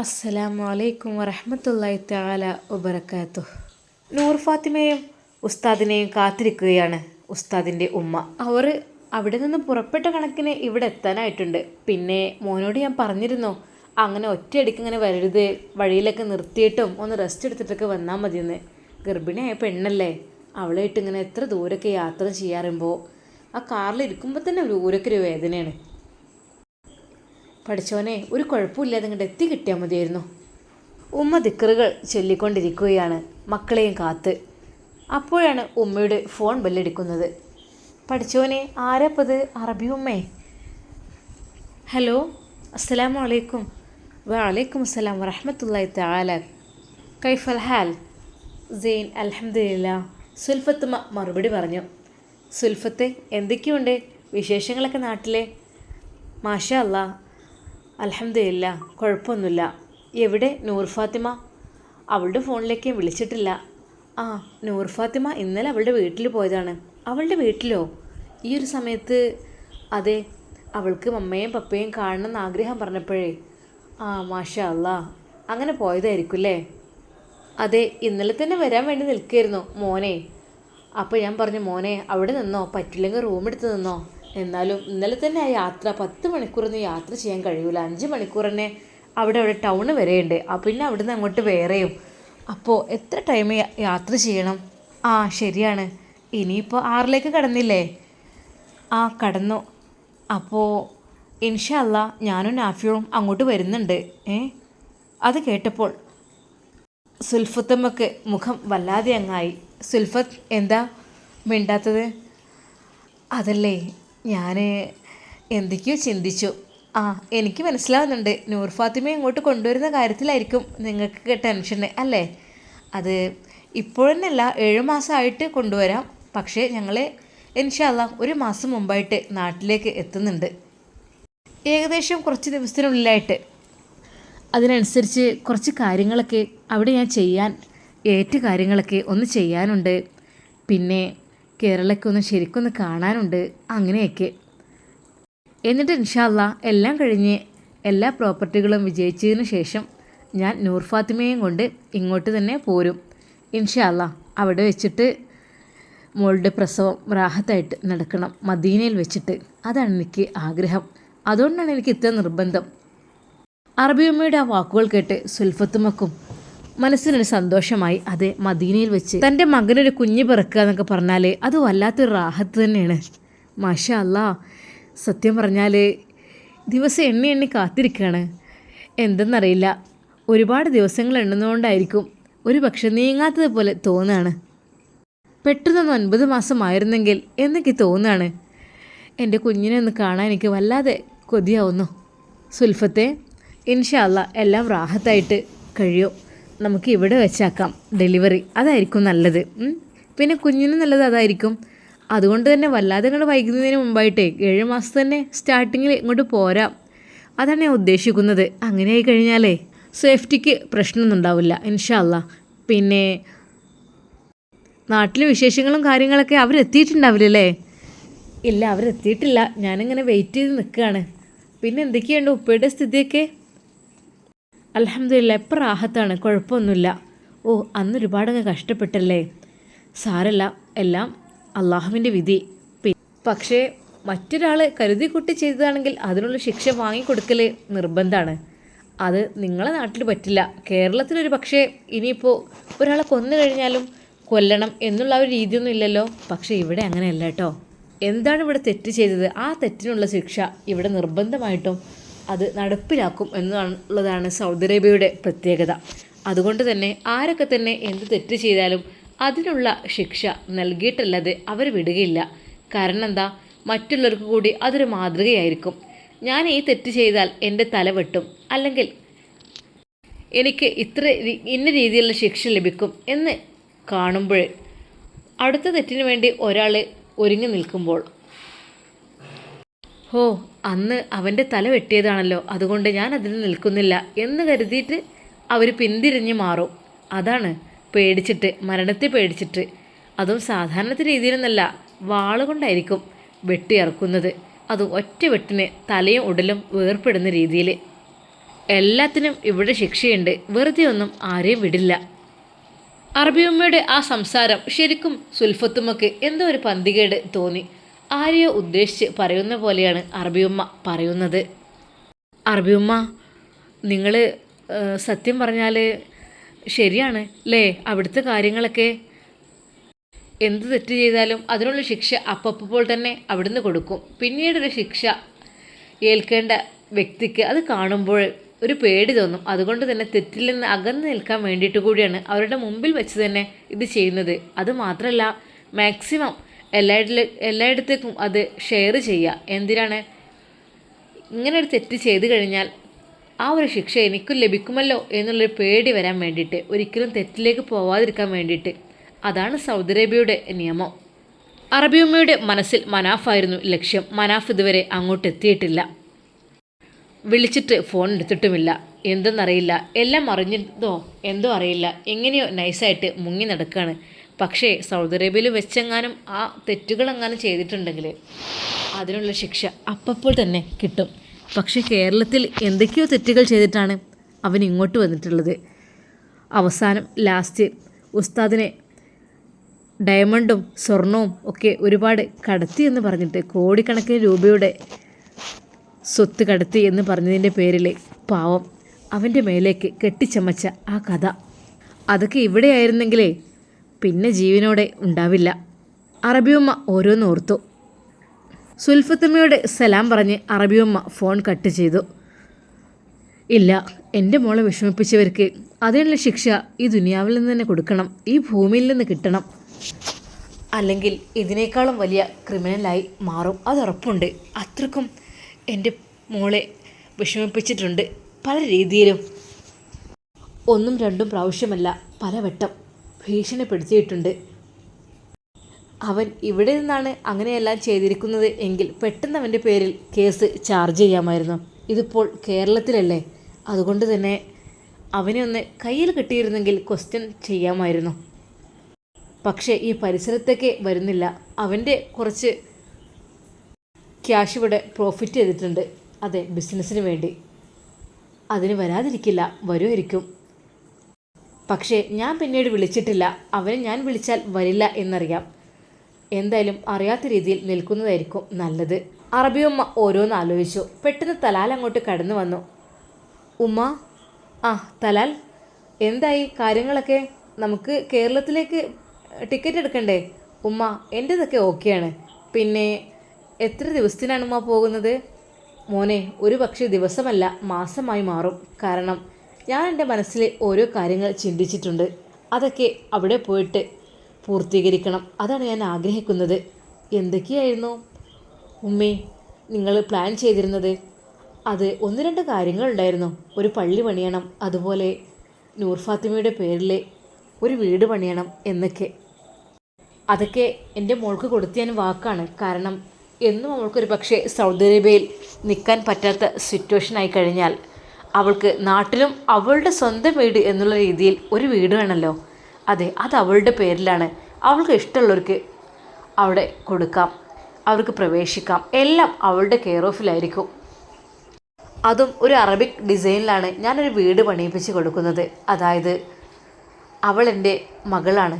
അസ്സലാമു അലൈക്കും വറഹമത്തല്ലായി താല വബറകാത്തു നൂർ ഫാത്തിമയും ഉസ്താദിനെയും കാത്തിരിക്കുകയാണ് ഉസ്താദിന്റെ ഉമ്മ. അവർ അവിടെ നിന്ന് പുറപ്പെട്ട കണക്കിന് ഇവിടെ എത്താനായിട്ടുണ്ട്. പിന്നെ മോനോട് ഞാൻ പറഞ്ഞിരുന്നു അങ്ങനെ ഒറ്റയടിക്ക് ഇങ്ങനെ വരരുത് വഴിയിലൊക്കെ നിർത്തിയിട്ടും ഒന്ന് റെസ്റ്റ് എടുത്തിട്ടൊക്കെ വന്നാൽ മതിയെന്ന്. ഗർഭിണിയായ പെണ്ണല്ലേ അവളായിട്ട് ഇങ്ങനെ എത്ര ദൂരമൊക്കെ യാത്ര ചെയ്യാറുമ്പോൾ ആ കാറിൽ ഇരിക്കുമ്പോൾ തന്നെ ഒരു വേദനയാണ്. പഠിച്ചോനെ ഒരു കുഴപ്പമില്ലാതെ ഇങ്ങോട്ട് എത്തി കിട്ടിയാൽ മതിയായിരുന്നു. ഉമ്മ ദിക്കറുകൾ ചൊല്ലിക്കൊണ്ടിരിക്കുകയാണ് മക്കളെയും കാത്ത്. അപ്പോഴാണ് ഉമ്മയുടെ ഫോൺ ബെല്ലടിക്കുന്നത്. പഠിച്ചോനെ ആരാപ്പത്? അറബി ഉമ്മേ. ഹലോ അസ്സലാമു അലൈക്കും. വലൈക്കും അസ്സലാം വറഹമത്തല്ലായി താല കൈഫൽ ഹാൽ? സെയിൻ അൽഹംദുലില്ല. സുൽഫത്തുമ്മ മറുപടി പറഞ്ഞു. സുൽഫത്ത് എന്തൊക്കെയുണ്ട്? വിശേഷങ്ങളൊക്കെ നാട്ടിലെ? മാഷ അല്ലാ അലഹമില്ല കുഴപ്പമൊന്നുമില്ല. എവിടെ? നൂർ ഫാത്തിമ. അവളുടെ ഫോണിലേക്ക് വിളിച്ചിട്ടില്ല. ആ നൂർ ഫാത്തിമ ഇന്നലെ അവളുടെ വീട്ടിൽ പോയതാണ്. അവളുടെ വീട്ടിലോ? ഈ ഒരു സമയത്ത് അതെ അവൾക്ക് മമ്മയും പപ്പയും കാണണമെന്ന് ആഗ്രഹം പറഞ്ഞപ്പോഴേ ആ മാഷാ അല്ല അങ്ങനെ പോയതായിരിക്കും അല്ലേ? അതെ ഇന്നലെ തന്നെ വരാൻ വേണ്ടി നിൽക്കുകയായിരുന്നു മോനെ. അപ്പോൾ ഞാൻ പറഞ്ഞു മോനെ അവിടെ നിന്നോ? പറ്റില്ലെങ്കിൽ റൂം എടുത്ത് നിന്നോ? എന്നാലും ഇന്നലെ തന്നെ ആ യാത്ര പത്ത് മണിക്കൂറൊന്നും യാത്ര ചെയ്യാൻ കഴിയൂല. അഞ്ച് മണിക്കൂർ തന്നെ അവിടെ അവിടെ ടൗണ് വരെയുണ്ട്. ആ പിന്നെ അവിടുന്ന് അങ്ങോട്ട് വേറെയും. അപ്പോൾ എത്ര ടൈം യാത്ര ചെയ്യണം? ആ ശരിയാണ്. ഇനിയിപ്പോൾ ആറിലേക്ക് കടന്നില്ലേ? ആ കടന്നു. അപ്പോൾ ഇൻഷല്ല ഞാനും നാഫിയും അങ്ങോട്ട് വരുന്നുണ്ട്. ഏ? അത് കേട്ടപ്പോൾ സുൽഫത്തമ്മക്ക് മുഖം വല്ലാതെ അങ്ങായി. സുൽഫത്ത് എന്താ മിണ്ടാത്തത്? അതല്ലേ ഞാൻ എന്തൊക്കെയോ ചിന്തിച്ചു. ആ എനിക്ക് മനസ്സിലാവുന്നുണ്ട്. നൂർ ഫാത്തിമയെ ഇങ്ങോട്ട് കൊണ്ടുവരുന്ന കാര്യത്തിലായിരിക്കും നിങ്ങൾക്ക് ടെൻഷൻ അല്ലേ? അത് ഇപ്പോഴെന്നല്ല ഏഴ് മാസമായിട്ട് കൊണ്ടുവരാം. പക്ഷേ ഞങ്ങൾ ഇൻഷാല്ല ഒരു മാസം മുമ്പായിട്ട് നാട്ടിലേക്ക് എത്തുന്നുണ്ട്. ഏകദേശം കുറച്ച് ദിവസത്തിനുള്ളിലായിട്ട്. അതിനനുസരിച്ച് കുറച്ച് കാര്യങ്ങളൊക്കെ അവിടെ ഞാൻ ചെയ്യാൻ ഏറ്റ കാര്യങ്ങളൊക്കെ ഒന്ന് ചെയ്യാനുണ്ട്. പിന്നെ കേരളമൊക്കെ ഒന്ന് ശരിക്കൊന്ന് കാണാനുണ്ട് അങ്ങനെയൊക്കെ. എന്നിട്ട് ഇൻഷാല്ല എല്ലാം കഴിഞ്ഞ് എല്ലാ പ്രോപ്പർട്ടികളും വിജയിച്ചതിന് ശേഷം ഞാൻ നൂർ ഫാത്തിമയും കൊണ്ട് ഇങ്ങോട്ട് തന്നെ പോരും. ഇൻഷാല്ല അവിടെ വെച്ചിട്ട് മോളുടെ പ്രസവം റാഹത്തായിട്ട് നടക്കണം മദീനയിൽ വെച്ചിട്ട്. അതാണ് എനിക്ക് ആഗ്രഹം. അതുകൊണ്ടാണ് എനിക്ക് ഇത്ര നിർബന്ധം. അറബിയമ്മയുടെ ആ വാക്കുകൾ കേട്ട് സുൽഫത്തുമക്കും മനസ്സിനൊരു സന്തോഷമായി അതെ മദീനയിൽ വെച്ച് തന്റെ മകനൊരു കുഞ്ഞ് പിറക്കുക എന്നൊക്കെ പറഞ്ഞാൽ അത് വല്ലാത്തൊരു റാഹത്ത് തന്നെയാണ്. മാഷ അല്ല സത്യം പറഞ്ഞാൽ ദിവസം എണ്ണി എണ്ണി കാത്തിരിക്കുകയാണ് എന്തെന്നറിയില്ല ഒരുപാട് ദിവസങ്ങൾ എണ്ണുന്നതുകൊണ്ടായിരിക്കും ഒരു പക്ഷെ നീങ്ങാത്തതുപോലെ തോന്നുകയാണ് പെട്ടെന്നൊന്ന് ഒൻപത് മാസമായിരുന്നെങ്കിൽ എന്നൊക്കെ തോന്നുകയാണ് എന്റെ കുഞ്ഞിനെ ഒന്ന് കാണാൻ എനിക്ക് വല്ലാതെ കൊതിയാവുന്നു. സുൽഫത്തെ ഇൻഷാല്ല എല്ലാം റാഹത്തായിട്ട് കഴിയും? നമുക്ക് ഇവിടെ വെച്ചാക്കാം. ഡെലിവറി അതായിരിക്കും നല്ലത്. പിന്നെ കുഞ്ഞിന് നല്ലത് അതായിരിക്കും. അതുകൊണ്ട് തന്നെ വല്ലാതെ ഇങ്ങോട്ട് വൈകുന്നതിന് മുമ്പായിട്ടേ ഏഴ് മാസം തന്നെ സ്റ്റാർട്ടിങ്ങിൽ ഇങ്ങോട്ട് പോരാം. അതാണ് ഞാൻ ഉദ്ദേശിക്കുന്നത്. അങ്ങനെ ആയി കഴിഞ്ഞാലേ സേഫ്റ്റിക്ക് പ്രശ്നമൊന്നും ഉണ്ടാവില്ല. ഇൻഷാല്ല പിന്നെ നാട്ടിലെ വിശേഷങ്ങളും കാര്യങ്ങളൊക്കെ അവരെത്തിയിട്ടുണ്ടാവില്ലല്ലേ? ഇല്ല അവരെത്തിയിട്ടില്ല. ഞാനിങ്ങനെ വെയിറ്റ് ചെയ്ത് നിൽക്കുകയാണ്. പിന്നെ എന്തൊക്കെയുണ്ട്? ഉപ്പയുടെ സ്ഥിതിയൊക്കെ? അലഹമില്ല എപ്പോൾ റാഹത്താണ്? കുഴപ്പമൊന്നുമില്ല. ഓ അന്ന് ഒരുപാടങ്ങ് കഷ്ടപ്പെട്ടല്ലേ? സാരല്ല എല്ലാം അള്ളാഹുവിന്റെ വിധി. പക്ഷേ മറ്റൊരാൾ കരുതി കൂട്ടി ചെയ്തതാണെങ്കിൽ അതിനുള്ള ശിക്ഷ വാങ്ങിക്കൊടുക്കൽ നിർബന്ധമാണ് അത് നിങ്ങളെ നാട്ടിൽ പറ്റില്ല. കേരളത്തിലൊരു പക്ഷേ ഇനിയിപ്പോൾ ഒരാളെ കൊന്നു കഴിഞ്ഞാലും കൊല്ലണം എന്നുള്ള ഒരു രീതിയൊന്നും ഇല്ലല്ലോ. പക്ഷേ ഇവിടെ അങ്ങനെയല്ല കേട്ടോ. എന്താണ് ഇവിടെ തെറ്റ് ചെയ്തത്? ആ തെറ്റിനുള്ള ശിക്ഷ ഇവിടെ നിർബന്ധമായിട്ടും അത് നടപ്പിലാക്കും എന്നുള്ളതാണ് സൗദി അറേബ്യയുടെ പ്രത്യേകത. അതുകൊണ്ട് തന്നെ ആരൊക്കെ തന്നെ എന്ത് തെറ്റ് ചെയ്താലും അതിനുള്ള ശിക്ഷ നൽകിയിട്ടല്ലാതെ അവർ വിടുകയില്ല. കാരണം എന്താ? മറ്റുള്ളവർക്ക് കൂടി അതൊരു മാതൃകയായിരിക്കും. ഞാൻ ഈ തെറ്റ് ചെയ്താൽ എന്റെ തല വെട്ടും. അല്ലെങ്കിൽ എനിക്ക് ഇത്ര ഇന്ന രീതിയിലുള്ള ശിക്ഷ ലഭിക്കും എന്ന് കാണുമ്പോൾ അടുത്ത തെറ്റിന് വേണ്ടി ഒരാൾ ഒരുങ്ങി നിൽക്കുമ്പോൾ ഹോ അന്ന് അവന്റെ തല വെട്ടിയതാണല്ലോ. അതുകൊണ്ട് ഞാൻ അതിന് നിൽക്കുന്നില്ല എന്ന് കരുതിയിട്ട് അവർ പിന്തിരിഞ്ഞ് മാറും. അതാണ് പേടിച്ചിട്ട് മരണത്തെ പേടിച്ചിട്ട്. അതും സാധാരണത്തെ രീതിയിലൊന്നല്ല വാളുകൊണ്ടായിരിക്കും വെട്ടി ഇറക്കുന്നത്. അതും ഒറ്റ വെട്ടിന് തലയും ഉടലും വേർപ്പെടുന്ന രീതിയിൽ എല്ലാത്തിനും ഇവിടെ ശിക്ഷയുണ്ട്. വെറുതെ ഒന്നും ആരെയും വിടില്ല. അറബിയമ്മയുടെ ആ സംസാരം ശരിക്കും സുൽഫത്തുമൊക്കെ എന്തോ ഒരു പന്തികേട് തോന്നി. ആരെയോ ഉദ്ദേശിച്ച് പറയുന്ന പോലെയാണ് അറബിയമ്മ പറയുന്നത്. അറബിയമ്മ നിങ്ങൾ സത്യം പറഞ്ഞാൽ ശരിയാണ് അല്ലേ അവിടുത്തെ കാര്യങ്ങളൊക്കെ എന്ത് തെറ്റ് ചെയ്താലും അതിനുള്ള ശിക്ഷ അപ്പപ്പോൾ തന്നെ അവിടുന്ന് കൊടുക്കും. പിന്നീടൊരു ശിക്ഷ ഏൽക്കേണ്ട വ്യക്തിക്ക് അത് കാണുമ്പോൾ ഒരു പേടി തോന്നും. അതുകൊണ്ട് തന്നെ തെറ്റിൽ നിന്ന് അകന്നു നിൽക്കാൻ വേണ്ടിയിട്ട് കൂടിയാണ് അവരുടെ മുമ്പിൽ വെച്ച് തന്നെ ഇത് ചെയ്യുന്നത്. അത് മാത്രമല്ല മാക്സിമം എല്ലായിടത്തിലും എല്ലായിടത്തേക്കും അത് ഷെയർ ചെയ്യുക എന്തിനാണ്? ഇങ്ങനെ ഒരു തെറ്റ് ചെയ്തു കഴിഞ്ഞാൽ ആ ഒരു ശിക്ഷ എനിക്കും ലഭിക്കുമല്ലോ എന്നുള്ളൊരു പേടി വരാൻ വേണ്ടിയിട്ട് ഒരിക്കലും തെറ്റിലേക്ക് പോവാതിരിക്കാൻ വേണ്ടിയിട്ട് അതാണ് സൗദി അറേബ്യയുടെ നിയമം. അറബിയമ്മയുടെ മനസ്സിൽ മനാഫായിരുന്നു ലക്ഷ്യം. മനാഫ് ഇതുവരെ അങ്ങോട്ട് എത്തിയിട്ടില്ല വിളിച്ചിട്ട് ഫോൺ എടുത്തിട്ടുമില്ല. എന്തെന്നറിയില്ല. എല്ലാം അറിഞ്ഞിരുന്നോ എന്തോ അറിയില്ല. എങ്ങനെയോ നൈസായിട്ട് മുങ്ങി നടക്കുകയാണ് പക്ഷേ സൗദി അറേബ്യയിൽ വെച്ചെങ്ങാനും ആ തെറ്റുകളെങ്ങാനും ചെയ്തിട്ടുണ്ടെങ്കിൽ അതിനുള്ള ശിക്ഷ അപ്പപ്പോൾ തന്നെ കിട്ടും. പക്ഷേ കേരളത്തിൽ എന്തൊക്കെയോ തെറ്റുകൾ ചെയ്തിട്ടാണ് അവൻ ഇങ്ങോട്ട് വന്നിട്ടുള്ളത്. അവസാനം ലാസ്റ്റ് ഉസ്താദിനെ ഡയമണ്ടും സ്വർണവും ഒക്കെ ഒരുപാട് കടത്തി എന്ന് പറഞ്ഞിട്ട് കോടിക്കണക്കിന് രൂപയുടെ സ്വത്ത് കടത്തി എന്ന് പറഞ്ഞതിന്റെ പേരിൽ പാവം അവന്റെ മേലേക്ക് കെട്ടിച്ചമച്ച ആ കഥ. അതൊക്കെ ഇവിടെയായിരുന്നെങ്കിലേ പിന്നെ ജീവനോടെ ഉണ്ടാവില്ല. അറബിയമ്മ ഓരോന്നോർത്തു സുൽഫത്തമ്മയോട് സലാം പറഞ്ഞ് അറബിയമ്മ ഫോൺ കട്ട് ചെയ്തു. ഇല്ല എന്റെ മോളെ വിഷമിപ്പിച്ചവർക്ക് അതിനുള്ള ശിക്ഷ ഈ ദുനിയാവിൽ നിന്ന് തന്നെ കൊടുക്കണം. ഈ ഭൂമിയിൽ നിന്ന് കിട്ടണം. അല്ലെങ്കിൽ ഇതിനേക്കാളും വലിയ ക്രിമിനലായി മാറും. അതുറപ്പുണ്ട് അത്രക്കും എന്റെ മോളെ വിഷമിപ്പിച്ചിട്ടുണ്ട് പല രീതിയിലും. ഒന്നും രണ്ടും പ്രാവശ്യമല്ല പലവട്ടം. ഭീഷണിപ്പെടുത്തിയിട്ടുണ്ട് അവൻ ഇവിടെ നിന്നാണ് അങ്ങനെയെല്ലാം ചെയ്തിരിക്കുന്നത് എങ്കിൽ പെട്ടെന്ന് അവന്റെ പേരിൽ കേസ് ചാർജ് ചെയ്യാമായിരുന്നു. ഇതിപ്പോൾ കേരളത്തിലല്ലേ? അതുകൊണ്ട് തന്നെ അവനെ ഒന്ന് കയ്യിൽ കിട്ടിയിരുന്നെങ്കിൽ ക്വസ്റ്റ്യൻ ചെയ്യാമായിരുന്നു. പക്ഷേ ഈ പരിസരത്തേക്ക് വരുന്നില്ല. അവന്റെ കുറച്ച് ക്യാഷ് ഇവിടെ പ്രോഫിറ്റ് ചെയ്തിട്ടുണ്ട്. അതെ ബിസിനസ്സിന് വേണ്ടി. അതിന് വരാതിരിക്കില്ല. വരുമായിരിക്കും. പക്ഷേ ഞാൻ പിന്നീട് വിളിച്ചിട്ടില്ല. അവനെ ഞാൻ വിളിച്ചാൽ വരില്ല എന്നറിയാം. എന്തായാലും അറിയാത്ത രീതിയിൽ നിൽക്കുന്നതായിരിക്കും നല്ലത്. അറബിയമ്മ ഓരോന്ന് ആലോചിച്ചു. പെട്ടെന്ന് തലാൽ അങ്ങോട്ട് കടന്നു വന്നു. ഉമ്മ? ആ തലാൽ. എന്തായി കാര്യങ്ങളൊക്കെ? നമുക്ക് കേരളത്തിലേക്ക് ടിക്കറ്റ് എടുക്കണ്ടേ? ഉമ്മ എന്റെതൊക്കെ ഓക്കെയാണ്. പിന്നെ എത്ര ദിവസത്തിനാണ് ഉമ്മ പോകുന്നത്? മോനെ ഒരു പക്ഷേ ദിവസമല്ല മാസമായി മാറും. കാരണം ഞാൻ എന്റെ മനസ്സിൽ ഓരോ കാര്യങ്ങൾ ചിന്തിച്ചിട്ടുണ്ട്. അതൊക്കെ അവിടെ പോയിട്ട് പൂർത്തീകരിക്കണം. അതാണ് ഞാൻ ആഗ്രഹിക്കുന്നത്. എന്തൊക്കെയായിരുന്നു? ഉമ്മേ നിങ്ങൾ പ്ലാൻ ചെയ്തിരുന്നത്? അത് ഒന്ന് രണ്ട് കാര്യങ്ങളുണ്ടായിരുന്നു ഒരു പള്ളി പണിയണം അതുപോലെ നൂർ ഫാത്തിമയുടെ പേരിൽ ഒരു വീട് പണിയണം എന്നൊക്കെ. അതൊക്കെ എന്റെ മോൾക്ക് കൊടുത്ത ഞാൻ വാക്കാണ്. കാരണം എന്നും അവൾക്കൊരു പക്ഷേ സൗദി അറേബ്യയിൽ നിൽക്കാൻ പറ്റാത്ത സിറ്റുവേഷൻ ആയി കഴിഞ്ഞാൽ അവൾക്ക് നാട്ടിലും അവളുടെ സ്വന്തം വീട് എന്നുള്ള രീതിയിൽ ഒരു വീട് വേണമല്ലോ അതെ അത് അവളുടെ പേരിലാണ്. അവൾക്ക് ഇഷ്ടമുള്ളവർക്ക് അവിടെ കൊടുക്കാം. അവർക്ക് പ്രവേശിക്കാം. എല്ലാം അവളുടെ കെയർ ഓഫിലായിരിക്കും അതും ഒരു അറബിക് ഡിസൈനിലാണ് ഞാനൊരു വീട് പണിയിപ്പിച്ച് കൊടുക്കുന്നത്. അതായത് അവൾ എന്റെ മകളാണ്.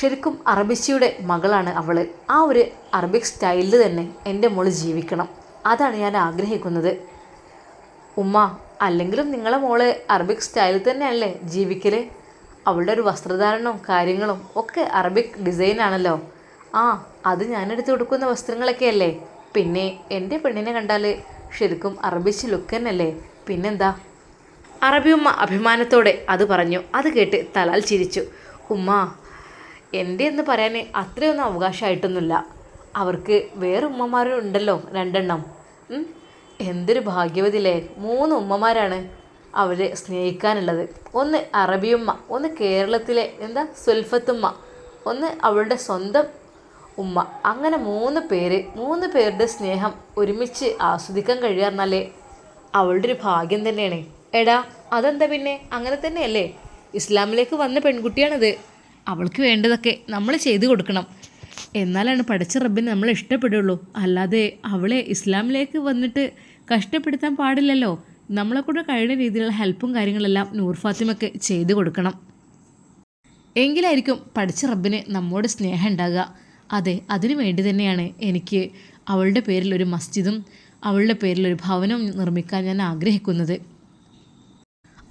ശരിക്കും അറബിച്ചിയുടെ മകളാണ് അവൾ. ആ ഒരു അറബിക് സ്റ്റൈലിൽ തന്നെ എന്റെ മോൾ ജീവിക്കണം. അതാണ് ഞാൻ ആഗ്രഹിക്കുന്നത്. ഉമ്മ അല്ലെങ്കിലും നിങ്ങളെ മോൾ അറബിക് സ്റ്റൈലിൽ തന്നെയല്ലേ ജീവിക്കൽ അവളുടെ ഒരു വസ്ത്രധാരണവും കാര്യങ്ങളും ഒക്കെ അറബിക് ഡിസൈൻ ആണല്ലോ. ആ അത് ഞാനെടുത്ത് കൊടുക്കുന്ന വസ്ത്രങ്ങളൊക്കെ അല്ലേ പിന്നെ എന്റെ പെണ്ണിനെ കണ്ടാൽ ശരിക്കും അറബിച്ച് ലുക്ക് തന്നെയല്ലേ? പിന്നെന്താ? അറബിയുമ്മ അഭിമാനത്തോടെ അത് പറഞ്ഞു. അത് കേട്ട് തലാൽ ചിരിച്ചു. ഉമ്മ എന്റെ എന്ന് പറയാൻ അത്രയൊന്നും അവകാശമായിട്ടൊന്നുമില്ല. അവർക്ക് വേറെ ഉമ്മമാരും ഉണ്ടല്ലോ രണ്ടെണ്ണം. എന്തൊരു ഭാഗ്യവതിയല്ലേ മൂന്ന് ഉമ്മമാരാണ് അവരെ സ്നേഹിക്കാനുള്ളത്. ഒന്ന് അറബിയുമ്മ ഒന്ന് കേരളത്തിലെ എന്താ സുൽഫത്തുമ്മ ഒന്ന് അവളുടെ സ്വന്തം ഉമ്മ. അങ്ങനെ മൂന്ന് പേര് മൂന്ന് പേരുടെ സ്നേഹം ഒരുമിച്ച് ആസ്വദിക്കാൻ കഴിയാറിനാലേ അവളുടെ ഒരു ഭാഗ്യം തന്നെയാണ്. എടാ അതെന്താ പിന്നെ? അങ്ങനെ തന്നെയല്ലേ? ഇസ്ലാമിലേക്ക് വന്ന പെൺകുട്ടിയാണത്. അവൾക്ക് വേണ്ടതൊക്കെ നമ്മൾ ചെയ്തു കൊടുക്കണം. എന്നാലാണ് പഠിച്ച റബ്ബിനെ നമ്മൾ ഇഷ്ടപ്പെടുള്ളൂ. അല്ലാതെ അവളെ ഇസ്ലാമിലേക്ക് വന്നിട്ട് കഷ്ടപ്പെടുത്താൻ പാടില്ലല്ലോ. നമ്മളെ കൂടെ കഴിയുന്ന രീതിയിലുള്ള ഹെൽപ്പും കാര്യങ്ങളെല്ലാം നൂർ ഫാത്തിമയ്ക്ക് ചെയ്തു കൊടുക്കണം. എങ്കിലായിരിക്കും പഠിച്ച റബ്ബിന് നമ്മോട് സ്നേഹം ഉണ്ടാകുക. അതെ അതിനു വേണ്ടി തന്നെയാണ് എനിക്ക് അവളുടെ പേരിൽ ഒരു മസ്ജിദും അവളുടെ പേരിൽ ഒരു ഭവനവും നിർമ്മിക്കാൻ ഞാൻ ആഗ്രഹിക്കുന്നത്.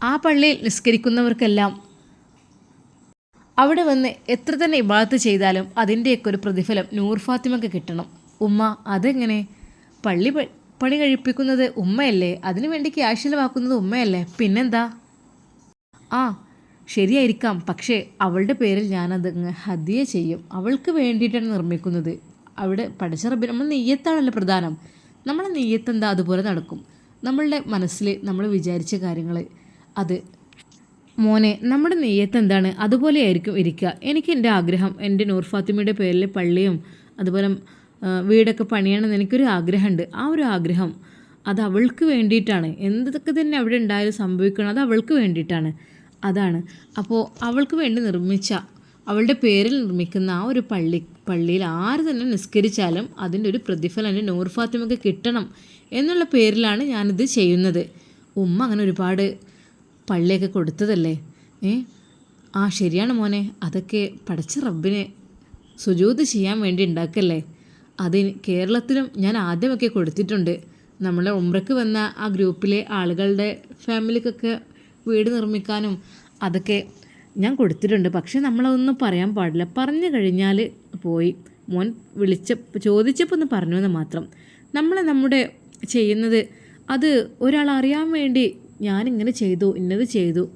ആ പള്ളിയിൽ നിസ്കരിക്കുന്നവർക്കെല്ലാം അവിടെ വന്ന് എത്ര തന്നെ ഇബാദത്ത് ചെയ്താലും അതിന്റെയൊക്കെ ഒരു പ്രതിഫലം നൂർ ഫാത്തിമക്ക് കിട്ടണം. ഉമ്മ അതെങ്ങനെ? പള്ളി പണി കഴിപ്പിക്കുന്നത് ഉമ്മയല്ലേ? അതിനു വേണ്ടി ക്യാഷ് ഉമ്മയല്ലേ? പിന്നെന്താ? ആ ശരിയായിരിക്കാം. പക്ഷേ അവളുടെ പേരിൽ ഞാനത് ഹദിയ ചെയ്യും. അവൾക്ക് വേണ്ടിയിട്ടാണ് നിർമ്മിക്കുന്നത്. അവിടെ പഠിച്ച റബ്ബി നമ്മൾ നെയ്യത്താണല്ലോ പ്രധാനം. നമ്മളെ നെയ്യത്തെന്താ? അതുപോലെ നടക്കും. നമ്മളുടെ മനസ്സിൽ നമ്മൾ വിചാരിച്ച കാര്യങ്ങൾ അത് മോനെ നമ്മുടെ നെയ്യത്ത് എന്താണ് അതുപോലെ ആയിരിക്കും ഇരിക്കുക. എനിക്ക് എന്റെ ആഗ്രഹം. എന്റെ നൂർ ഫാത്തിമയുടെ പേരിൽ പള്ളിയും അതുപോലെ വീടൊക്കെ പണിയണമെന്ന് എനിക്കൊരു ആഗ്രഹമുണ്ട്. ആ ഒരു ആഗ്രഹം അത് അവൾക്ക് വേണ്ടിയിട്ടാണ്. എന്തൊക്കെ തന്നെ അവിടെ ഉണ്ടായാലും സംഭവിക്കണം അത് അവൾക്ക് വേണ്ടിയിട്ടാണ്. അതാണ്. അപ്പോൾ അവൾക്ക് വേണ്ടി നിർമ്മിച്ച അവളുടെ പേരിൽ നിർമ്മിക്കുന്ന ആ ഒരു പള്ളി പള്ളിയിൽ ആര് തന്നെ നിസ്കരിച്ചാലും അതിന്റെ ഒരു പ്രതിഫലം നൂർ ഫാത്തിമയ്ക്ക് കിട്ടണം എന്നുള്ള പേരിലാണ് ഞാനിത് ചെയ്യുന്നത്. ഉമ്മ അങ്ങനെ ഒരുപാട് പള്ളിയൊക്കെ കൊടുത്തതല്ലേ? ഏ? ആ ശരിയാണ് മോനെ. അതൊക്കെ പഠിച്ച റബ്ബിനെ സുജൂത് ചെയ്യാൻ വേണ്ടി ഉണ്ടാക്കല്ലേ? അത് കേരളത്തിലും ഞാൻ ആദ്യമൊക്കെ കൊടുത്തിട്ടുണ്ട്. നമ്മളെ ഉമ്രക്ക് വന്ന ആ ഗ്രൂപ്പിലെ ആളുകളുടെ ഫാമിലിക്കൊക്കെ വീട് നിർമ്മിക്കാനും അതൊക്കെ ഞാൻ കൊടുത്തിട്ടുണ്ട്. പക്ഷേ നമ്മളതൊന്നും പറയാൻ പാടില്ല. പറഞ്ഞു കഴിഞ്ഞാൽ പോയി. മോൻ വിളിച്ച ചോദിച്ചപ്പോൾ ഒന്ന് പറഞ്ഞു എന്ന് മാത്രം. നമ്മൾ നമ്മുടെ ചെയ്യുന്നത് അത് ഒരാൾ അറിയാൻ വേണ്ടി ഞാനിങ്ങനെ ചെയ്തു ഇന്നത് ചെയ്തു.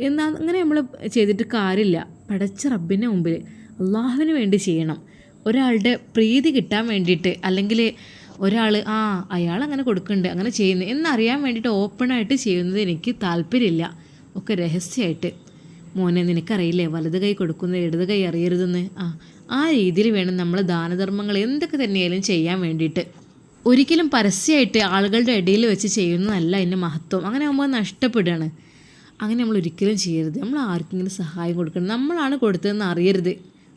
എന്നാൽ അങ്ങനെ നമ്മൾ ചെയ്തിട്ട് കാര്യമില്ല. പടച്ച റബ്ബിന്റെ മുമ്പിൽ അള്ളാഹുവിന് വേണ്ടി ചെയ്യണം. ഒരാളുടെ പ്രീതി കിട്ടാൻ വേണ്ടിയിട്ട് അല്ലെങ്കിൽ ഒരാൾ ആ അയാൾ അങ്ങനെ കൊടുക്കുന്നുണ്ട് അങ്ങനെ ചെയ്യുന്നു എന്നറിയാൻ വേണ്ടിയിട്ട് ഓപ്പണായിട്ട് ചെയ്യുന്നത് എനിക്ക് താല്പര്യമില്ല. ഒക്കെ രഹസ്യമായിട്ട് മോനെ നിനക്കറിയില്ലേ വലത് കൈ കൊടുക്കുന്നത് ഇടത് കൈ അറിയരുതെന്ന്? ആ ആ രീതിയിൽ വേണം നമ്മൾ ദാനധർമ്മങ്ങൾ എന്തൊക്കെ തന്നെയായാലും ചെയ്യാൻ വേണ്ടിയിട്ട്. ഒരിക്കലും പരസ്യമായിട്ട് ആളുകളുടെ ഇടയിൽ വെച്ച് ചെയ്യുന്നതല്ല അതിന്റെ മഹത്വം. അങ്ങനെ ആകുമ്പോൾ നഷ്ടപ്പെടുകയാണ്. അങ്ങനെ നമ്മൾ ഒരിക്കലും ചെയ്യരുത്. നമ്മൾ ആർക്കെങ്കിലും സഹായം കൊടുക്കണം. നമ്മളാണ് കൊടുത്തതെന്ന് അറിയരുത്.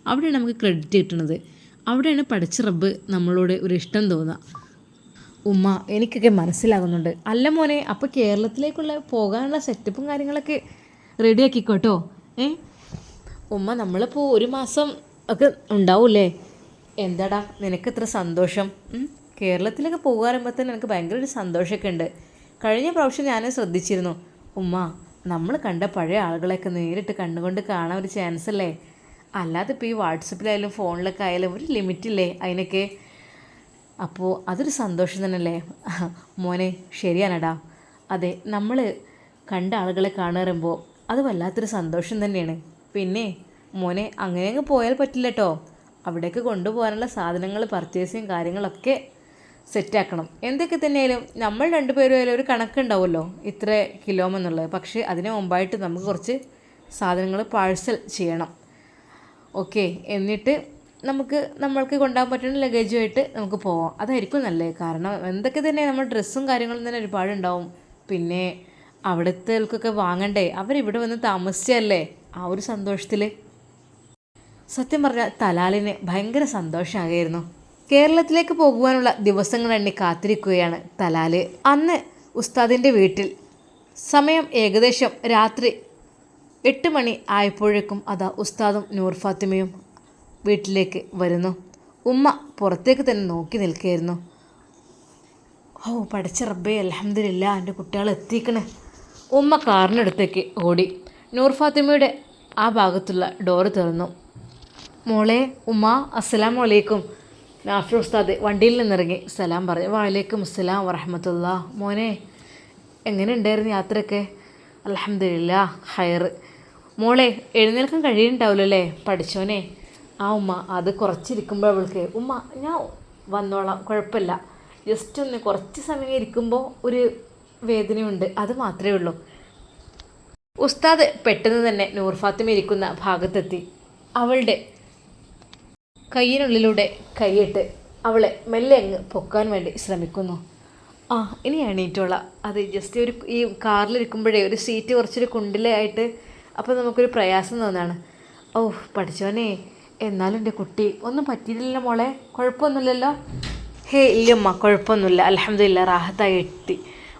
അവിടെയാണ് നമുക്ക് ക്രെഡിറ്റ് കിട്ടുന്നത് അവിടെയാണ് പഠിച്ച റബ്ബ് നമ്മളോട് ഒരു ഇഷ്ടം തോന്നുക. ഉമ്മ എനിക്കൊക്കെ മനസ്സിലാകുന്നുണ്ട്. അല്ല മോനെ അപ്പോൾ കേരളത്തിലേക്കുള്ള പോകാനുള്ള സെറ്റപ്പും കാര്യങ്ങളൊക്കെ റെഡിയാക്കിക്കോട്ടോ ഏ? ഉമ്മ നമ്മളിപ്പോൾ ഒരു മാസം ഒക്കെ ഉണ്ടാവൂലേ എന്താടാ നിനക്ക് ഇത്ര സന്തോഷം? കേരളത്തിലൊക്കെ പോകാറുമ്പോൾ തന്നെ എനിക്ക് ഭയങ്കര ഒരു സന്തോഷമൊക്കെ ഉണ്ട്. കഴിഞ്ഞ പ്രാവശ്യം ഞാൻ ശ്രദ്ധിച്ചിരുന്നു. ഉമ്മ നമ്മൾ കണ്ട പഴയ ആളുകളെയൊക്കെ നേരിട്ട് കണ്ടുകൊണ്ട് കാണാൻ ഒരു ചാൻസ് അല്ലേ? അല്ലാതെ ഇപ്പോൾ ഈ വാട്സപ്പിലായാലും ഫോണിലൊക്കെ ആയാലും ഒരു ലിമിറ്റില്ലേ അതിനൊക്കെ? അപ്പോൾ അതൊരു സന്തോഷം തന്നെയല്ലേ? മോനെ ശരിയാണടാ. അതെ നമ്മൾ കണ്ട ആളുകളെ കാണാറുമ്പോൾ അത് വല്ലാത്തൊരു സന്തോഷം തന്നെയാണ്. പിന്നെ മോനെ അങ്ങനെ അങ്ങ് പോയാൽ പറ്റില്ല കേട്ടോ അവിടേക്ക് കൊണ്ടുപോകാനുള്ള സാധനങ്ങൾ പർച്ചേസിങ് കാര്യങ്ങളൊക്കെ സെറ്റാക്കണം എന്തൊക്കെ തന്നെയായാലും നമ്മൾ രണ്ടുപേരും ആയാലും ഒരു കണക്കുണ്ടാവുമല്ലോ ഇത്ര കിലോമെന്നുള്ളത്. പക്ഷേ അതിന് മുമ്പായിട്ട് നമുക്ക് കുറച്ച് സാധനങ്ങൾ പാഴ്സൽ ചെയ്യണം. ഓക്കെ എന്നിട്ട് നമുക്ക് നമ്മൾക്ക് കൊണ്ടുപോകാൻ പറ്റുന്ന ലഗേജുമായിട്ട് നമുക്ക് പോവാം. അതായിരിക്കും നല്ലത്. കാരണം എന്തൊക്കെ തന്നെ നമ്മൾ ഡ്രസ്സും കാര്യങ്ങളും തന്നെ ഒരുപാടുണ്ടാവും പിന്നെ അവിടുത്തേൽക്കൊക്കെ വാങ്ങണ്ടേ? അവരിവിടെ വന്ന് താമസിച്ചല്ലേ ആ ഒരു സന്തോഷത്തിൽ സത്യം പറഞ്ഞാൽ തലാലിന് ഭയങ്കര സന്തോഷമായിരുന്നു കേരളത്തിലേക്ക് പോകുവാനുള്ള ദിവസങ്ങൾ എണ്ണി കാത്തിരിക്കുകയാണ് തലാൽ. അന്ന് ഉസ്താദിന്റെ വീട്ടിൽ സമയം ഏകദേശം രാത്രി എട്ട് മണി ആയപ്പോഴേക്കും അതാ ഉസ്താദും നൂർ ഫാത്തിമയും വീട്ടിലേക്ക് വരുന്നു. ഉമ്മ പുറത്തേക്ക് തന്നെ നോക്കി നിൽക്കുകയായിരുന്നു. ഓ പഠിച്ച റബ്ബേ അലഹമില്ല എന്റെ കുട്ടികൾ എത്തിക്കണേ. ഉമ്മ കാറിനടുത്തേക്ക് ഓടി. നൂർ ഫാത്തിമയുടെ ആ ഭാഗത്തുള്ള ഡോറ് തുറന്നു. മോളെ ഉമ്മ അസ്സലാം വലൈക്കും നാഫി ഉസ്താദ് വണ്ടിയിൽ നിന്നിറങ്ങി സലാം പറഞ്ഞു. വാലേക്കും അസ്സലാം വറഹമത്തുള്ള മോനെ എങ്ങനെ ഉണ്ടായിരുന്നു യാത്രയൊക്കെ? അലഹമില്ല ഹയർ മോളെ എഴുന്നേൽക്കാൻ കഴിയുന്നുണ്ടാവില്ലല്ലേ? പഠിച്ചോനെ. ആ ഉമ്മ അത് കുറച്ചിരിക്കുമ്പോൾ അവൾക്ക് ഉമ്മ ഞാൻ വന്നോളാം കുഴപ്പമില്ല. ജസ്റ്റ് ഒന്ന് കുറച്ച് സമയം ഇരിക്കുമ്പോൾ ഒരു വേദനയുണ്ട് അത് മാത്രമേ ഉള്ളൂ. ഉസ്താദ് പെട്ടെന്ന് തന്നെ നൂർ ഫാത്തിമ ഇരിക്കുന്ന ഭാഗത്തെത്തി. അവളുടെ കയ്യിനുള്ളിലൂടെ കൈയിട്ട് അവളെ മെല്ലെ അങ്ങ് പൊക്കാൻ വേണ്ടി ശ്രമിക്കുന്നു. ആ ഇനി എണീറ്റോളാം. അത് ജസ്റ്റ് ഒരു ഈ കാറിലിരിക്കുമ്പോഴേ ഒരു സീറ്റ് കുറച്ചൊരു കുണ്ടിലായിട്ട് അപ്പോൾ നമുക്കൊരു പ്രയാസം തോന്നാണ്. ഓ പഠിച്ചോനെ എന്നാലും എന്റെ കുട്ടി ഒന്നും പറ്റിയില്ലല്ലോ മോളെ കുഴപ്പമൊന്നുമില്ലല്ലോ? ഹേ ഇല്ലമ്മ കുഴപ്പമൊന്നുമില്ല. അലഹമില്ല റാഹത്തായി എത്തി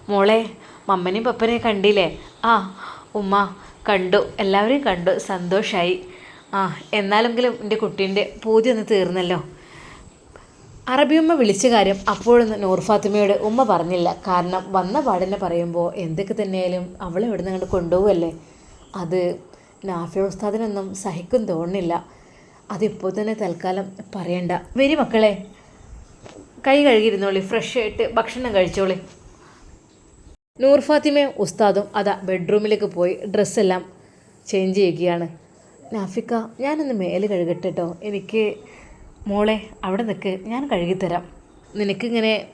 മോളെ മമ്മനെയും പപ്പനെയും കണ്ടില്ലേ? ആ ഉമ്മ കണ്ടു എല്ലാവരെയും കണ്ടു സന്തോഷമായി ആ എന്നാലെങ്കിലും എന്റെ കുട്ടീന്റെ പൂതി ഒന്ന് തീർന്നല്ലോ. അറബിയമ്മ വിളിച്ച കാര്യം അപ്പോഴൊന്നും നൂർ ഫാത്തിമയോട് ഉമ്മ പറഞ്ഞില്ല. കാരണം വന്ന പാടിനെ പറയുമ്പോൾ എന്തൊക്കെ തന്നെയായാലും അവളെ ഇവിടെ നിന്ന് കൊണ്ടുപോവല്ലേ? അത് നാഫിയ ഉസ്താദിനൊന്നും സഹിക്കും തോന്നുന്നില്ല. അതിപ്പോൾ തന്നെ തൽക്കാലം പറയണ്ട. വരി മക്കളെ. കൈ കഴുകിയിരുന്നോളി ഫ്രഷ് ആയിട്ട് ഭക്ഷണം കഴിച്ചോളി. നൂർ ഫാത്തിമയും ഉസ്താദും അതാ ബെഡ്റൂമിലേക്ക് പോയി ഡ്രസ്സെല്ലാം ചേഞ്ച് ചെയ്യുകയാണ്. നാഫിക്ക ഞാനൊന്ന് മേൽ കഴുകട്ടെ കേട്ടോ എനിക്ക് മോളെ അവിടെ നിൽക്ക് ഞാൻ കഴുകിത്തരാം. നിനക്കിങ്ങനെ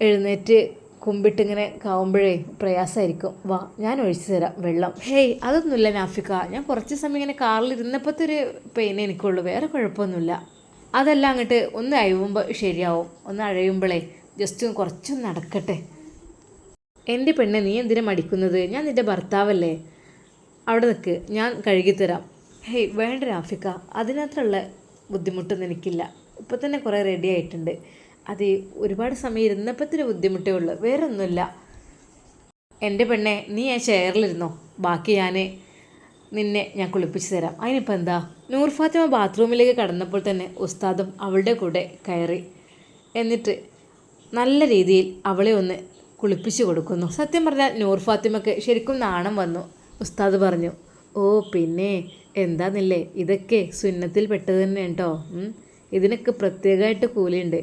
എഴുന്നേറ്റ് കുമ്പിട്ടിങ്ങനെ കാവുമ്പോഴേ പ്രയാസമായിരിക്കും. വാ ഞാൻ ഒഴിച്ചു തരാം വെള്ളം. ഹേയ് അതൊന്നുമില്ല നാഫിക്ക. ഞാൻ കുറച്ച് സമയം ഇങ്ങനെ കാറിൽ ഇരുന്നപ്പോഴത്തെ ഒരു പെയിൻ എനിക്കുള്ളൂ. വേറെ കുഴപ്പമൊന്നുമില്ല. അതെല്ലാം അങ്ങോട്ട് ഒന്ന് അഴിയുമ്പോൾ ശരിയാവും. ഒന്ന് അഴയുമ്പോഴേ ജസ്റ്റ് കുറച്ചൊന്ന് നടക്കട്ടെ. എന്റെ പെണ്ണെ നീ എന്തിനാ മടിക്കുന്നത്? ഞാൻ നിന്റെ ഭർത്താവല്ലേ? അവിടെ നിൽക്ക് ഞാൻ കഴുകിത്തരാം ഹേയ് വേണ്ട രാഫിക്ക അതിനകത്തുള്ള ബുദ്ധിമുട്ടൊന്നും എനിക്കില്ല. ഇപ്പം തന്നെ കുറേ റെഡി ആയിട്ടുണ്ട്. അത് ഒരുപാട് സമയം ഇരുന്നപ്പത്തിന് ബുദ്ധിമുട്ടേ ഉള്ളൂ. വേറെ ഒന്നുമില്ല എന്റെ പെണ്ണെ നീ ആ ചെയറിലിരുന്നോ? ബാക്കി ഞാൻ നിന്നെ ഞാൻ കുളിപ്പിച്ച് തരാം. അതിനിപ്പോൾ എന്താ? നൂർ ഫാത്തിമ ബാത്റൂമിലേക്ക് കടന്നപ്പോൾ തന്നെ ഉസ്താദും അവളുടെ കൂടെ കയറി. എന്നിട്ട് നല്ല രീതിയിൽ അവളെ ഒന്ന് കുളിപ്പിച്ചു കൊടുക്കുന്നു. സത്യം പറഞ്ഞാൽ നൂർ ഫാത്തിമയ്ക്ക് ശരിക്കും നാണം വന്നു. ഉസ്താദ് പറഞ്ഞു ഓ പിന്നെ എന്താന്നില്ലേ? ഇതൊക്കെ സുന്നത്തിൽ പെട്ടത് തന്നെ കേട്ടോ ഇതിനൊക്കെ പ്രത്യേകമായിട്ട് കൂലിയുണ്ട്.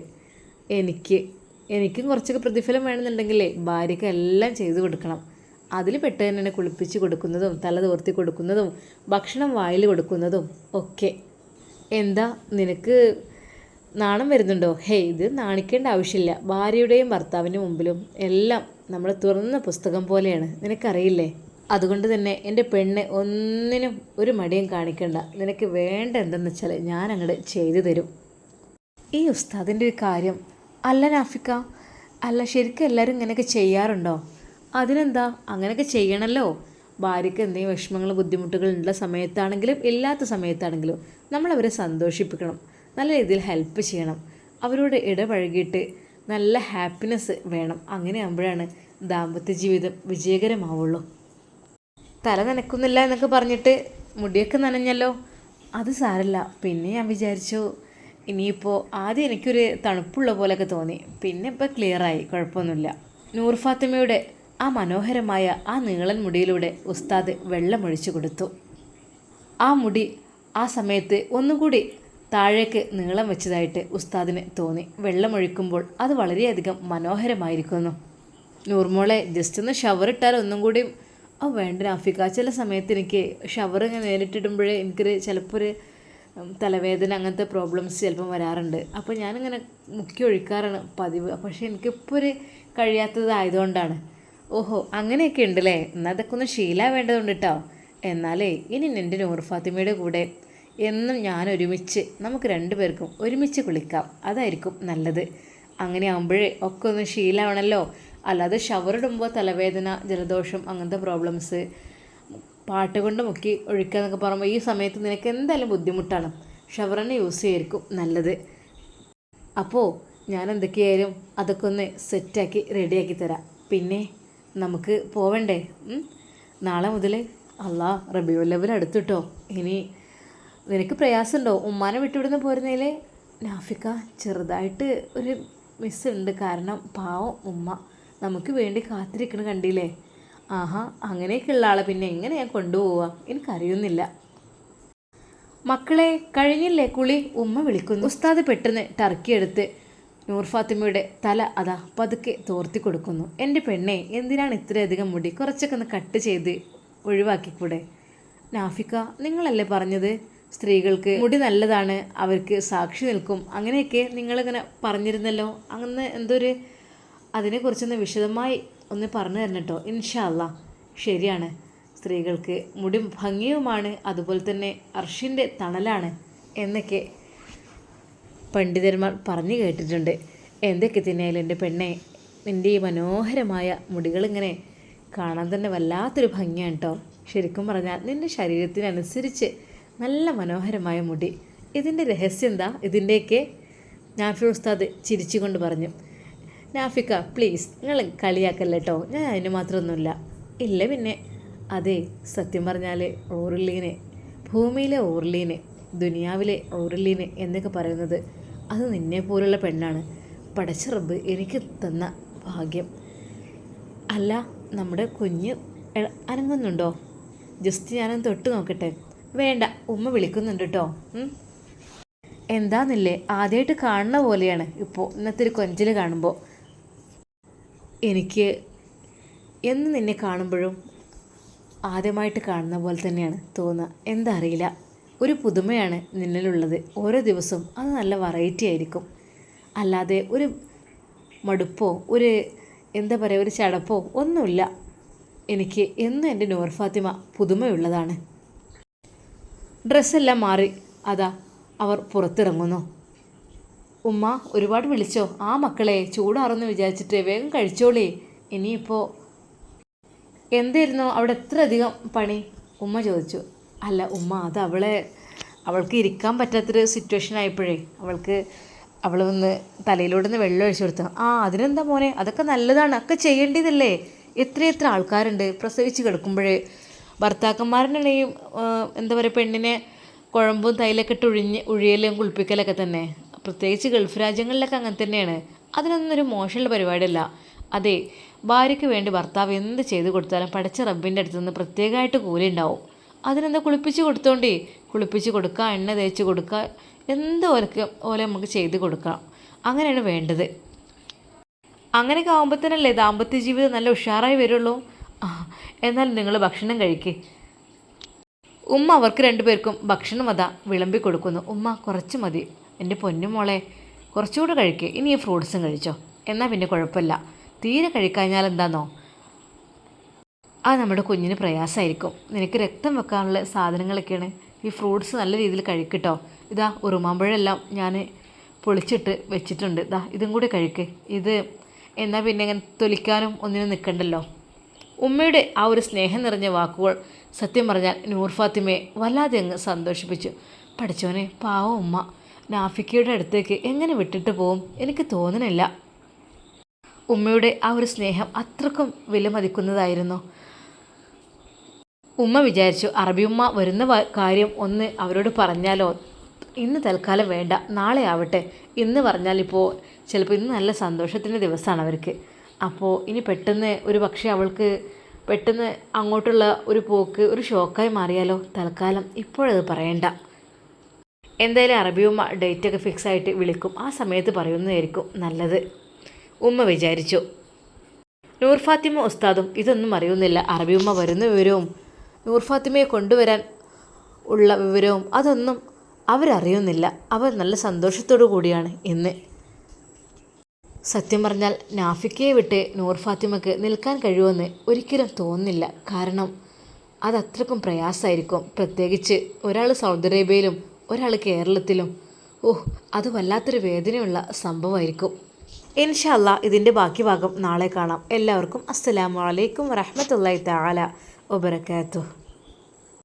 എനിക്ക് എനിക്കും കുറച്ചൊക്കെ പ്രതിഫലം വേണമെന്നുണ്ടെങ്കിലേ ഭാര്യയ്ക്ക് എല്ലാം ചെയ്തു കൊടുക്കണം. അതിൽ പെട്ട് തന്നെ കുളിപ്പിച്ച് കൊടുക്കുന്നതും തല തോർത്തി കൊടുക്കുന്നതും ഭക്ഷണം വായിൽ കൊടുക്കുന്നതും ഒക്കെ. എന്താ നിനക്ക് നാണം വരുന്നുണ്ടോ? ഹേ ഇത് നാണിക്കേണ്ട ആവശ്യമില്ല. ഭാര്യയുടെയും ഭർത്താവിന്റെ മുമ്പിലും എല്ലാം നമ്മൾ തുറന്ന പുസ്തകം പോലെയാണ്. നിനക്കറിയില്ലേ? അതുകൊണ്ട് തന്നെ എന്റെ പെണ്ണ് ഒന്നിനും ഒരു മടിയും കാണിക്കണ്ട. നിനക്ക് വേണ്ട എന്തെന്ന് വെച്ചാൽ ഞാൻ അങ്ങോട്ട് ചെയ്തു തരും. ഈ ഉസ്താദിന്റെ ഒരു കാര്യം അല്ല നാഫിക്ക അല്ല ശരിക്കും എല്ലാവരും ഇങ്ങനെയൊക്കെ ചെയ്യാറുണ്ടോ? അതിനെന്താ? അങ്ങനെയൊക്കെ ചെയ്യണമല്ലോ ഭാര്യയ്ക്ക് എന്തെങ്കിലും വിഷമങ്ങൾ ബുദ്ധിമുട്ടുകൾ ഉള്ള സമയത്താണെങ്കിലും ഇല്ലാത്ത സമയത്താണെങ്കിലും നമ്മളവരെ സന്തോഷിപ്പിക്കണം. നല്ല രീതിയിൽ ഹെൽപ്പ് ചെയ്യണം. അവരോട് ഇടപഴകിയിട്ട് നല്ല ഹാപ്പിനെസ് വേണം. അങ്ങനെ ആകുമ്പോഴാണ് ദാമ്പത്യ ജീവിതം വിജയകരമാവുള്ളൂ. തല നനക്കുന്നില്ല എന്നൊക്കെ പറഞ്ഞിട്ട് മുടിയൊക്കെ നനഞ്ഞല്ലോ? അത് സാരല്ല. പിന്നെ ഞാൻ വിചാരിച്ചു ഇനിയിപ്പോൾ ആദ്യം എനിക്കൊരു തണുപ്പുള്ള പോലെയൊക്കെ തോന്നി. പിന്നെ ഇപ്പോൾ ക്ലിയറായി കുഴപ്പമൊന്നുമില്ല. നൂർ ഫാത്തിമയുടെ ആ മനോഹരമായ ആ നീളൻ മുടിയിലൂടെ ഉസ്താദ് വെള്ളമൊഴിച്ചു കൊടുത്തു. ആ മുടി ആ സമയത്ത് ഒന്നുകൂടി താഴേക്ക് നീളം വെച്ചതായിട്ട് ഉസ്താദിന് തോന്നി. വെള്ളമൊഴിക്കുമ്പോൾ അത് വളരെയധികം മനോഹരമായിരിക്കുന്നു. നൂർമോളെ ജസ്റ്റ് ഒന്ന് ഷവർ ഇട്ടാൽ ഒന്നും കൂടി ആ വേണ്ട നാഫിക്ക ചില സമയത്ത് എനിക്ക് ഷവർ ഇങ്ങനെ നേരിട്ടിടുമ്പോഴേ എനിക്കൊരു ചിലപ്പോൾ ഒരു തലവേദന അങ്ങനത്തെ പ്രോബ്ലംസ് ചിലപ്പം വരാറുണ്ട്. അപ്പോൾ ഞാനിങ്ങനെ മുക്കി ഒഴിക്കാറാണ് പതിവ്. പക്ഷേ എനിക്കിപ്പോൾ ഒരു കഴിയാത്തതായതുകൊണ്ടാണ്. ഓഹോ അങ്ങനെയൊക്കെ ഉണ്ടല്ലേ? എന്നാൽ അതൊക്കെ ഒന്ന് ശീലാവേണ്ടതുണ്ട് കേട്ടോ എന്നാലേ ഇനി എന്റെ നൂർ ഫാത്തിമയുടെ കൂടെ എന്നും ഞാൻ ഒരുമിച്ച് നമുക്ക് രണ്ടുപേർക്കും ഒരുമിച്ച് കുളിക്കാം. അതായിരിക്കും നല്ലത്. അങ്ങനെ ആകുമ്പോഴേ ഒക്കെ ഒന്ന് ശീലമാണല്ലോ അല്ലാതെ ഷവർ ഇടുമ്പോൾ തലവേദന ജലദോഷം അങ്ങനത്തെ പ്രോബ്ലംസ് പാട്ട് കൊണ്ട് മുക്കി ഒഴിക്കുക എന്നൊക്കെ പറയുമ്പോൾ ഈ സമയത്ത് നിനക്ക് എന്തായാലും ബുദ്ധിമുട്ടാണ്. ഷവർ തന്നെ യൂസ് ചെയ്യായിരിക്കും നല്ലത്. അപ്പോൾ ഞാൻ എന്തൊക്കെയായാലും അതൊക്കെ ഒന്ന് സെറ്റാക്കി റെഡിയാക്കി തരാം. പിന്നെ നമുക്ക് പോവണ്ടേ? നാളെ മുതൽ അല്ലാ റബിയോ ലെവൽ അടുത്തിട്ടോ. ഇനി നിനക്ക് പ്രയാസമുണ്ടോ ഉമ്മാനെ വിട്ടുവിടുന്ന പോരുന്നതിൽ നാഫിക്ക ചെറുതായിട്ട് ഒരു മിസ്സുണ്ട് കാരണം പാവം ഉമ്മ. നമുക്ക് വേണ്ടി കാത്തിരിക്കണ കണ്ടില്ലേ? ആഹാ അങ്ങനെയൊക്കെയുള്ള ആളെ പിന്നെ എങ്ങനെയാണ് കൊണ്ടുപോവുക? എനിക്കറിയുന്നില്ല. മക്കളെ കഴിഞ്ഞില്ലേ കുളി? ഉമ്മ വിളിക്കുന്നു. ഉസ്താദ് പെട്ടെന്ന് ടർക്കി എടുത്ത് നൂർ ഫാത്തിമയുടെ തല അതാ പതുക്കെ തോർത്തി കൊടുക്കുന്നു. എന്റെ പെണ്ണെ എന്തിനാണ് ഇത്രയധികം മുടി? കുറച്ചൊക്കെ ഒന്ന് കട്ട് ചെയ്ത് ഒഴിവാക്കിക്കൂടെ? നാഫിക്ക നിങ്ങളല്ലേ പറഞ്ഞത്? സ്ത്രീകൾക്ക് മുടി നല്ലതാണ് അവർക്ക് സാക്ഷി നിൽക്കും. അങ്ങനെയൊക്കെ നിങ്ങളിങ്ങനെ പറഞ്ഞിരുന്നല്ലോ. അങ്ങനെ എന്തോ ഒരു അതിനെക്കുറിച്ചൊന്ന് വിശദമായി ഒന്ന് പറഞ്ഞു തരണം കേട്ടോ ഇൻഷാല്ല ശരിയാണ്. സ്ത്രീകൾക്ക് മുടി ഭംഗിയുമാണ്. അതുപോലെ തന്നെ അർഷിന്റെ തണലാണ് എന്നൊക്കെ പണ്ഡിതന്മാർ പറഞ്ഞു കേട്ടിട്ടുണ്ട്. എന്തൊക്കെ തന്നെയായാലും എന്റെ പെണ്ണെ നിന്റെ ഈ മനോഹരമായ മുടികളിങ്ങനെ കാണാൻ തന്നെ വല്ലാത്തൊരു ഭംഗിയാണ് കേട്ടോ ശരിക്കും പറഞ്ഞാൽ നിന്റെ ശരീരത്തിനനുസരിച്ച് നല്ല മനോഹരമായ മുടി. ഇതിന്റെ രഹസ്യം എന്താ? ഇതിന്റെയൊക്കെ നാഫി ഉസ്താദ് ചിരിച്ചുകൊണ്ട് പറഞ്ഞു. നാഫിക്ക പ്ലീസ് നിങ്ങൾ കളിയാക്കല്ല കേട്ടോ ഞാൻ അതിന് മാത്രമൊന്നുമില്ല ഇല്ല പിന്നെ. അതെ സത്യം പറഞ്ഞാൽ ഓർലീനെ. ഭൂമിയിലെ ഓർലീനെ. ദുനിയാവിലെ ഓർലീന് എന്നൊക്കെ പറയുന്നത് അത് നിന്നെ പോലുള്ള പെണ്ണാണ്. പടച്ച റബ്ബ് എനിക്ക് തന്ന ഭാഗ്യം. അല്ല നമ്മുടെ കുഞ്ഞ് അനങ്ങുന്നുണ്ടോ? ജസ്റ്റ് ഞാനൊന്ന് തൊട്ട് നോക്കട്ടെ. വേണ്ട ഉമ്മ വിളിക്കുന്നുണ്ട് കേട്ടോ. എന്താന്നില്ലേ? ആദ്യമായിട്ട് കാണുന്ന പോലെയാണ്. ഇപ്പോൾ ഇന്നത്തെ ഒരു കൊഞ്ചിൽ കാണുമ്പോൾ എനിക്ക് എന്ന് നിന്നെ കാണുമ്പോഴും ആദ്യമായിട്ട് കാണുന്ന പോലെ തന്നെയാണ് തോന്നുക. എന്താ അറിയില്ല. ഒരു പുതുമയാണ് നിന്നിലുള്ളത്. ഓരോ ദിവസവും അത് നല്ല വെറൈറ്റി ആയിരിക്കും. അല്ലാതെ ഒരു മടുപ്പോ ഒരു എന്താ പറയുക ഒരു ചടപ്പോ ഒന്നുമില്ല. എനിക്ക് എന്നും എന്റെ നൂർ ഫാത്തിമ പുതുമയുള്ളതാണ്. ഡ്രസ്സെല്ലാം മാറി. അതാ അവർ പുറത്തിറങ്ങുന്നു. ഉമ്മ ഒരുപാട് വിളിച്ചോ? ആ മക്കളെ ചൂടാറെന്ന് വിചാരിച്ചിട്ട് വേഗം കഴിച്ചോളേ. ഇനിയിപ്പോൾ എന്തായിരുന്നു അവിടെ എത്ര അധികം പണി? ഉമ്മ ചോദിച്ചു. അല്ല ഉമ്മ അത് അവളെ അവൾക്ക് ഇരിക്കാൻ പറ്റാത്തൊരു സിറ്റുവേഷൻ ആയപ്പോഴേ അവൾക്ക് അവൾ ഒന്ന് തലയിലൂടെ നിന്ന് വെള്ളം ഒഴിച്ചു കൊടുത്തു. ആ അതിനെന്താ മോനെ? അതൊക്കെ നല്ലതാണ്. ഒക്കെ ചെയ്യേണ്ടതല്ലേ? എത്രയെത്ര ആൾക്കാരുണ്ട്? പ്രസവിച്ച് കിടക്കുമ്പോഴേ ഭർത്താക്കന്മാരനാണെങ്കിൽ എന്താ പറയുക പെണ്ണിനെ കുഴമ്പും തൈലൊക്കെ ഇട്ട് ഉഴിഞ്ഞ് ഉഴിയലും കുളിപ്പിക്കലൊക്കെ തന്നെ. പ്രത്യേകിച്ച് ഗൾഫ് രാജ്യങ്ങളിലൊക്കെ അങ്ങനെ തന്നെയാണ്. അതിനൊന്നും ഒരു മോശമുള്ള പരിപാടിയല്ല. അതെ ഭാര്യയ്ക്ക് വേണ്ടി ഭർത്താവ് എന്ത് ചെയ്തു കൊടുത്താലും പഠിച്ച റബ്ബിന്റെ അടുത്ത് നിന്ന് പ്രത്യേകമായിട്ട് കൂലി ഉണ്ടാവും. അതിനെന്താ കുളിപ്പിച്ച് കൊടുത്തോണ്ടേ? കുളിപ്പിച്ച് കൊടുക്കുക എണ്ണ തേച്ച് കൊടുക്കുക എന്ത് ഓലക്ക് ഓല നമുക്ക് ചെയ്ത് കൊടുക്കാം. അങ്ങനെയാണ് വേണ്ടത്. അങ്ങനെയൊക്കെ ആകുമ്പോൾ തന്നെയല്ലേ ദാമ്പത്യ ജീവിതം നല്ല ഉഷാറായി വരുള്ളൂ. എന്നാൽ നിങ്ങൾ ഭക്ഷണം കഴിക്ക്. ഉമ്മ അവർക്ക് രണ്ടുപേർക്കും ഭക്ഷണം അതാ വിളമ്പി കൊടുക്കുന്നു. ഉമ്മ കുറച്ച് മതി. എന്റെ പൊന്നു മോളെ കുറച്ചുകൂടെ കഴിക്കേ. ഇനി ഈ ഫ്രൂട്ട്സും കഴിച്ചോ. എന്നാൽ പിന്നെ കുഴപ്പമില്ല. തീരെ കഴിക്കഴിഞ്ഞാൽ എന്താന്നോ ആ നമ്മുടെ കുഞ്ഞിന് പ്രയാസമായിരിക്കും. നിനക്ക് രക്തം വെക്കാനുള്ള സാധനങ്ങളൊക്കെയാണ് ഈ ഫ്രൂട്ട്സ് നല്ല രീതിയിൽ കഴിക്കട്ടോ. ഇതാ ഉറുമാമ്പഴെല്ലാം ഞാൻ പൊളിച്ചിട്ട് വെച്ചിട്ടുണ്ട്. ഇതാ ഇതും കൂടി കഴിക്ക്. ഇത് എന്നാൽ പിന്നെ ഇങ്ങനെ തൊലിക്കാനും ഒന്നിനും നിൽക്കണ്ടല്ലോ ഉമ്മയുടെ ആ ഒരു സ്നേഹം നിറഞ്ഞ വാക്കുകൾ സത്യം പറഞ്ഞാൽ നൂർ ഫാത്തിമയെ വല്ലാതെ അങ്ങ് സന്തോഷിപ്പിച്ചു. പഠിച്ചോനെ പാവ ഉമ്മ. നാഫിക്കയുടെ അടുത്തേക്ക് എങ്ങനെ വിട്ടിട്ട് പോവും? എനിക്ക് തോന്നണില്ല. ഉമ്മയുടെ ആ ഒരു സ്നേഹം അത്രക്കും വിലമതിക്കുന്നതായിരുന്നു ഉമ്മ വിചാരിച്ചു അറബി ഉമ്മ വരുന്ന കാര്യം ഒന്ന് അവരോട് പറഞ്ഞാലോ? ഇന്ന് തൽക്കാലം വേണ്ട നാളെ ആവട്ടെ. ഇന്ന് പറഞ്ഞാൽ ഇപ്പോൾ ചിലപ്പോൾ ഇന്ന് നല്ല സന്തോഷത്തിന്റെ ദിവസമാണ് അവർക്ക്. അപ്പോൾ ഇനി പെട്ടെന്ന് ഒരു പക്ഷേ അവൾക്ക് പെട്ടെന്ന് അങ്ങോട്ടുള്ള ഒരു പോക്ക് ഒരു ഷോക്കായി മാറിയാലോ? തൽക്കാലം ഇപ്പോഴത് പറയണ്ട. എന്തായാലും അറബി ഉമ്മ ഡേറ്റ് ഒക്കെ ഫിക്സ് ആയിട്ട് വിളിക്കും. ആ സമയത്ത് പറയുന്നതായിരിക്കും നല്ലത്. ഉമ്മ വിചാരിച്ചു. നൂർ ഫാത്തിമ ഉസ്താദും ഇതൊന്നും അറിയുന്നില്ല. അറബി ഉമ്മ വരുന്ന വിവരവും നൂർ ഫാത്തിമയെ കൊണ്ടുവരാൻ ഉള്ള വിവരവും അതൊന്നും അവരറിയുന്നില്ല. അവർ നല്ല സന്തോഷത്തോടു കൂടിയാണ് ഇന്ന്. സത്യം പറഞ്ഞാൽ നാഫിക്കയെ വിട്ട് നൂർ ഫാത്തിമക്ക് നിൽക്കാൻ കഴിയുമെന്ന് ഒരിക്കലും തോന്നുന്നില്ല. കാരണം അതത്രക്കും പ്രയാസമായിരിക്കും. പ്രത്യേകിച്ച് ഒരാൾ സൗദി അറേബ്യയിലും ഒരാൾ കേരളത്തിലും. ഓ അത് വല്ലാത്തൊരു വേദനയുള്ള സംഭവമായിരിക്കും. ഇൻഷല്ല ഇതിന്റെ ബാക്കി ഭാഗം നാളെ കാണാം. എല്ലാവർക്കും അസ്സലാമു അലൈക്കും വറഹമത്തല്ലാ തആല വബറകാതുഹു.